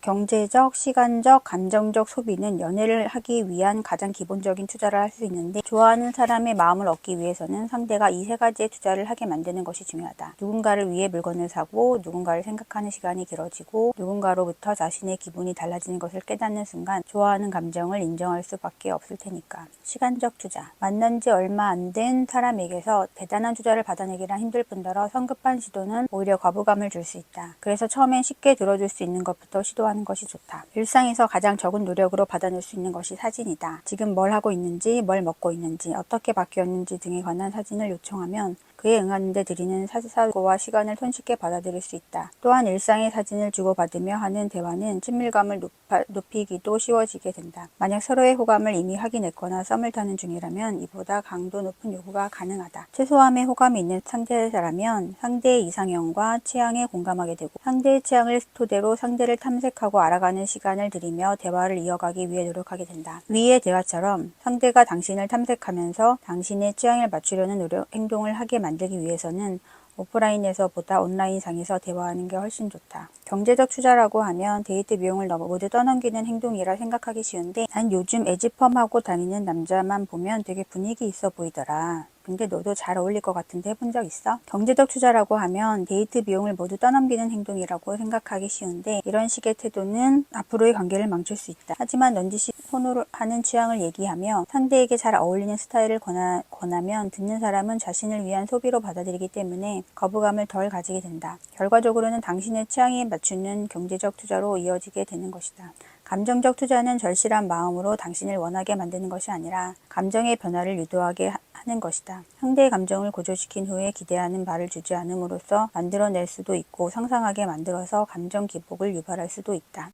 경제적, 시간적, 감정적 소비는 연애를 하기 위한 가장 기본적인 투자를 할 수 있는데 좋아하는 사람의 마음을 얻기 위해서는 상대가 이 세 가지의 투자를 하게 만드는 것이 중요하다. 누군가를 위해 물건을 사고 누군가를 생각하는 시간이 길어지고 누군가로부터 자신의 기분이 달라지는 것을 깨닫는 순간 좋아하는 감정을 인정할 수밖에 없을 테니까. 시간적 투자. 만난 지 얼마 안 된 사람에게서 대단한 투자를 받아내기란 힘들 뿐더러 성급한 시도는 오히려 거부감을 줄 수 있다. 그래서 처음엔 쉽게 들어줄 수 있는 것부터 시도하 는 것이 좋다. 일상에서 가장 적은 노력으로 받아낼 수 있는 것이 사진이다. 지금 뭘 하고 있는지, 뭘 먹고 있는지, 어떻게 바뀌었는지 등에 관한 사진을 요청하면 그에 응하는데 들이는 사고와 시간을 손쉽게 받아들일 수 있다. 또한 일상의 사진을 주고받으며 하는 대화는 친밀감을 높아, 높이기도 쉬워지게 된다. 만약 서로의 호감을 이미 확인했거나 썸을 타는 중이라면 이보다 강도 높은 요구가 가능하다. 최소함의 호감이 있는 상대라면 상대의 이상형과 취향에 공감하게 되고 상대의 취향을 토대로 상대를 탐색하고 알아가는 시간을 들이며 대화를 이어가기 위해 노력하게 된다. 위의 대화처럼 상대가 당신을 탐색하면서 당신의 취향을 맞추려는 노력, 행동을 하게 만 들기 위해서는 오프라인에서 보다 온라인상에서 대화하는 게 훨씬 좋다. 경제적 투자라고 하면 데이트 비용을 너무 모두 떠넘기는 행동이라 생각하기 쉬운데 난 요즘 에지펌하고 다니는 남자만 보면 되게 분위기 있어 보이더라. 근데 너도 잘 어울릴 것 같은데 해본 적 있어? 경제적 투자라고 하면 데이트 비용을 모두 떠넘기는 행동이라고 생각하기 쉬운데 이런 식의 태도는 앞으로의 관계를 망칠 수 있다. 하지만 넌지시 선호하는 취향을 얘기하며 상대에게 잘 어울리는 스타일을 권하, 권하면 듣는 사람은 자신을 위한 소비로 받아들이기 때문에 거부감을 덜 가지게 된다. 결과적으로는 당신의 취향에 맞추는 경제적 투자로 이어지게 되는 것이다. 감정적 투자는 절실한 마음으로 당신을 원하게 만드는 것이 아니라 감정의 변화를 유도하게 하는 것이다. 상대의 감정을 고조시킨 후에 기대하는 바를 주지 않음으로써 만들어낼 수도 있고 상상하게 만들어서 감정 기복을 유발할 수도 있다.